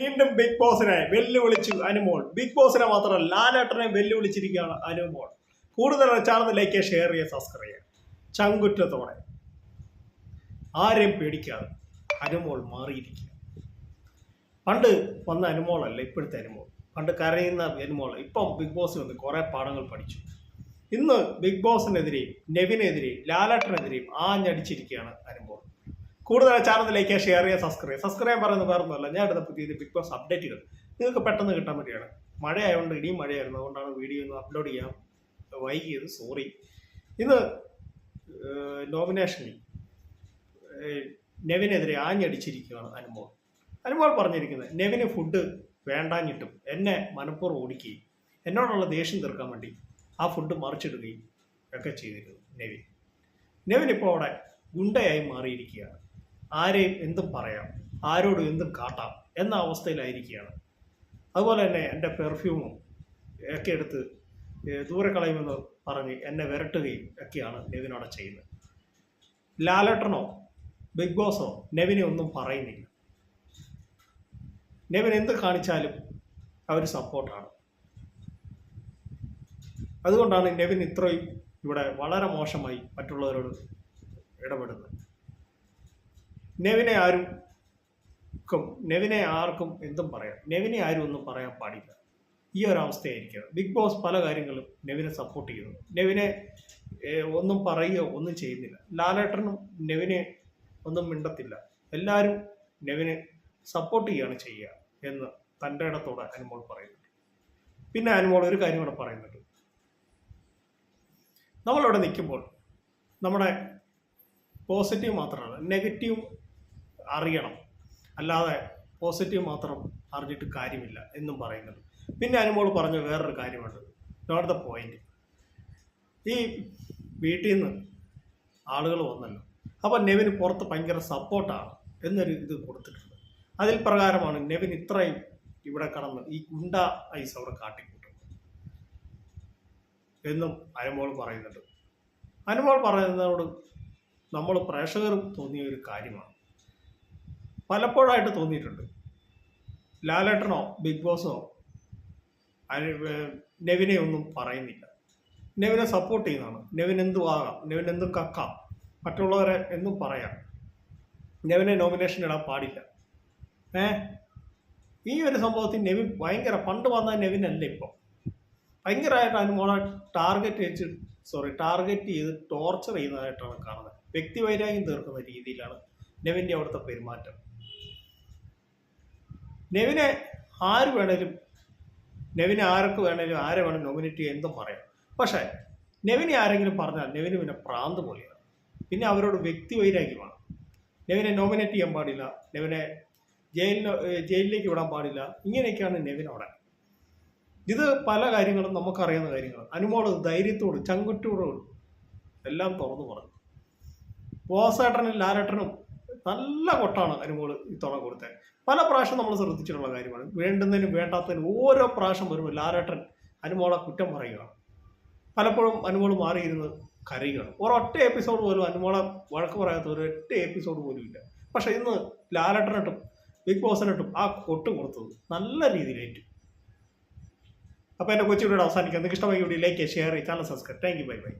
വീണ്ടും ബിഗ് ബോസിനെ വെല്ലുവിളിച്ചു അനുമോൾ. ബിഗ് ബോസിനെ മാത്രമല്ല ലാലേട്ടനെ വെല്ലുവിളിച്ചിരിക്കുകയാണ് അനുമോൾ. കൂടുതൽ ചാനൽ ചാനലിലേക്ക് ഷെയർ ചെയ്യുക സബ്സ്ക്രൈബ് ചെയ്യുക. ചങ്കുറ്റത്തോടെ. ആരെയും പേടിക്കാതെ അനുമോൾ മാറിയിരിക്കുക. പണ്ട് വന്ന അനുമോളല്ല ഇപ്പോഴത്തെ അനുമോൾ? പണ്ട് കരയുന്ന അനുമോൾ. ഇപ്പം ബിഗ് ബോസ് വന്ന് കുറേ പാഠങ്ങൾ പഠിച്ചു. ഇന്ന് ബിഗ് ബോസിനെതിരെയും നെവിനെതിരെയും ലാലേട്ടനെതിരെയും ആഞ്ഞടിച്ചിരിക്കുകയാണ് അനുമോൾ. കൂടുതൽ ചാനലിലേക്ക് ഷെയർ ചെയ്യുക സബ്സ്ക്രൈബ് സബ്സ്ക്രൈബ് പറയുന്നത് വേറെ ഒന്നുമല്ല ഞാൻ എടുത്ത പുതിയ ബിഗ് ബോസ് അപ്ഡേറ്റുകൾ നിങ്ങൾക്ക് പെട്ടെന്ന് കിട്ടാൻ വേണ്ടിയാണ്. മഴയായതുകൊണ്ട് ഇനിയും മഴയായിരുന്നു. അതുകൊണ്ടാണ് വീഡിയോ ഒന്ന് അപ്ലോഡ് ചെയ്യാൻ വൈകിയത്. സോറി ഇന്ന് നോമിനേഷനിൽ നെവിനെതിരെ ആഞ്ഞടിച്ചിരിക്കുകയാണ് അനുമോൾ. അനുമോൾ പറഞ്ഞിരിക്കുന്നത് നെവിന് ഫുഡ് വേണ്ടാഞ്ഞിട്ടും എന്നെ മനഃപൂർവം ഓടിക്കുകയും എന്നോടുള്ള ദേഷ്യം തീർക്കാൻ വേണ്ടി ആ ഫുഡ് മറിച്ചിടുകയും ഒക്കെ ചെയ്തിരുന്നു നെവിൻ. നെവിൻ ഇപ്പോൾ അവിടെ ഗുണ്ടയായി മാറിയിരിക്കുകയാണ്. ആരെയും എന്തും പറയാം ആരോടും എന്തും കാട്ടാം എന്ന അവസ്ഥയിലായിരിക്കുകയാണ്. അതുപോലെ തന്നെ എന്റെ പെർഫ്യൂമും ഒക്കെ എടുത്ത് ദൂരെ കളയുമെന്ന് പറഞ്ഞ് എന്നെ വിരട്ടുകയും ഒക്കെയാണ് നെവിനോടെ ചെയ്യുന്നത്. ലാലേട്ടനോ ബിഗ് ബോസോ നെവിനെ ഒന്നും പറയുന്നില്ല. നെവിൻ എന്ത് കാണിച്ചാലും അവർ സപ്പോർട്ടാണ് അതുകൊണ്ടാണ് നെവിൻ ഇത്രയും ഇവിടെ വളരെ മോശമായി മറ്റുള്ളവരോട് ഇടപെടുന്നത്. നെവിനെ ആരും നെവിനെ ആർക്കും എന്തും പറയാം. നെവിനെ ആരും ഒന്നും പറയാൻ പാടില്ല. ഈ ഒരു അവസ്ഥയായിരിക്കുക ബിഗ് ബോസ് പല കാര്യങ്ങളും നെവിനെ സപ്പോർട്ട് ചെയ്യുന്നു. നെവിനെ ഒന്നും പറയുകയോ ഒന്നും ചെയ്യുന്നില്ല. ലാലേട്ടനും നെവിനെ ഒന്നും മിണ്ടത്തില്ല. എല്ലാവരും നെവിനെ സപ്പോർട്ട് ചെയ്യുകയാണ് ചെയ്യുക എന്ന് തന്റെ ഇടത്തോടെ അനുമോൾ പറയുന്നുണ്ട്. പിന്നെ അനുമോൾ ഒരു കാര്യം കൂടെ പറയുന്നുണ്ട്. നമ്മളിവിടെ നിൽക്കുമ്പോൾ നമ്മുടെ പോസിറ്റീവ് മാത്രമല്ല നെഗറ്റീവ് അറിയണം. അല്ലാതെ പോസിറ്റീവ് മാത്രം അറിഞ്ഞിട്ട് കാര്യമില്ല എന്നും പറയുന്നത്. പിന്നെ അനുമോൾ പറഞ്ഞ വേറൊരു കാര്യമുണ്ട്. നോട്ട് ദ പോയിന്റ് ഈ വീട്ടിൽ നിന്ന് ആളുകൾ വന്നല്ലോ. അപ്പം നെവിന് പുറത്ത് ഭയങ്കര സപ്പോർട്ടാണ് എന്നൊരു ഇത് കൊടുത്തിട്ടുണ്ട്. അതിൽ പ്രകാരമാണ് നെവിൻ ഇത്രയും ഇവിടെ കടന്ന് ഈ ഗുണ്ട ഐസ് അവിടെ കാട്ടിക്കൂട്ടുന്നത് എന്നും അനുമോൾ പറയുന്നുണ്ട്. അനുമോൾ പറയുന്നതോട് നമ്മൾ പ്രേക്ഷകർ തോന്നിയ ഒരു കാര്യമാണ്. പലപ്പോഴായിട്ട് തോന്നിയിട്ടുണ്ട്. ലാലേട്ടനോ ബിഗ് ബോസോ നെവിനെ ഒന്നും പറയുന്നില്ല. നെവിനെ സപ്പോർട്ട് ചെയ്യുന്നതാണ്. നെവിൻ എന്തും ആകാം? നെവിൻ എന്തും കക്കാം? മറ്റുള്ളവരെ എന്നും പറയാം. നെവിനെ നോമിനേഷൻ ഇടാൻ പാടില്ല. ഏ? ഈ ഒരു സംഭവത്തിൽ നെവിൻ ഭയങ്കര പണ്ട് വന്ന നെവിൻ അല്ല ഇപ്പോൾ ഭയങ്കരമായിട്ട് അനുമോളെ ടാർഗറ്റ് വെച്ച് സോറി ടാർഗറ്റ് ചെയ്ത് ടോർച്ചർ ചെയ്യുന്നതായിട്ടാണ് കാണുന്നത്. വ്യക്തിവൈരാഗ്യം തീർക്കുന്ന രീതിയിലാണ് നെവിന്റെ അവിടുത്തെ പെരുമാറ്റം. നെവിനെ ആര് വേണേലും നെവിനെ ആർക്ക് വേണേലും ആരെ വേണം നോമിനേറ്റ് ചെയ്യുക എന്തും പറയാം. പക്ഷേ നെവിനെ ആരെങ്കിലും പറഞ്ഞാൽ നെവിന് പിന്നെ പ്രാന്ത് പോലെയാണ്. പിന്നെ അവരോട് വ്യക്തി വൈരാഗ്യമാണ് നെവിനെ നോമിനേറ്റ് ചെയ്യാൻ പാടില്ല. നെവിനെ ജയിലിന് ജയിലിലേക്ക് വിടാൻ പാടില്ല. ഇങ്ങനെയൊക്കെയാണ് നെവിൻ അവിടെ. ഇത് പല കാര്യങ്ങളും നമുക്കറിയാവുന്ന കാര്യങ്ങളാണ്. അനുമോൾ ധൈര്യത്തോട് ചങ്കുറ്റോടും എല്ലാം തുറന്നു പറഞ്ഞു. ബോസേട്ടനും ലാലേട്ടനും നല്ല കൊട്ടാണ് അനുമോൾ ഇത്തവണ കൊടുത്തത്. പല പ്രാവശ്യം നമ്മൾ ശ്രദ്ധിച്ചിട്ടുള്ള കാര്യമാണ്. വേണ്ടുന്നതിനും വേണ്ടാത്തതിനും ഓരോ പ്രാവശ്യം വരുമ്പോൾ ലാലേട്ടൻ അനുമോളെ കുറ്റം പറയുകയാണ് പലപ്പോഴും അനുമോൾ മാറിയിരുന്ന് കരയുകയാണ്. ഒരൊറ്റ എപ്പിസോഡ് പോലും അനുമോളെ വഴക്ക് പറയാത്ത ഒരു ഒറ്റ എപ്പിസോഡ് പോലും ഇല്ല. പക്ഷേ ഇന്ന് ലാലേട്ടനിട്ടും ബിഗ് ബോസിനിട്ടും ആ കൊട്ട് കൊടുത്തത് നല്ല രീതിയിലേറ്റു അപ്പോൾ എന്റെ കൊച്ചുകൂടെ അവസാനിക്കാം. നിങ്ങൾക്ക് ഇഷ്ടമായി video like share channel subscribe thank you. Bye bye.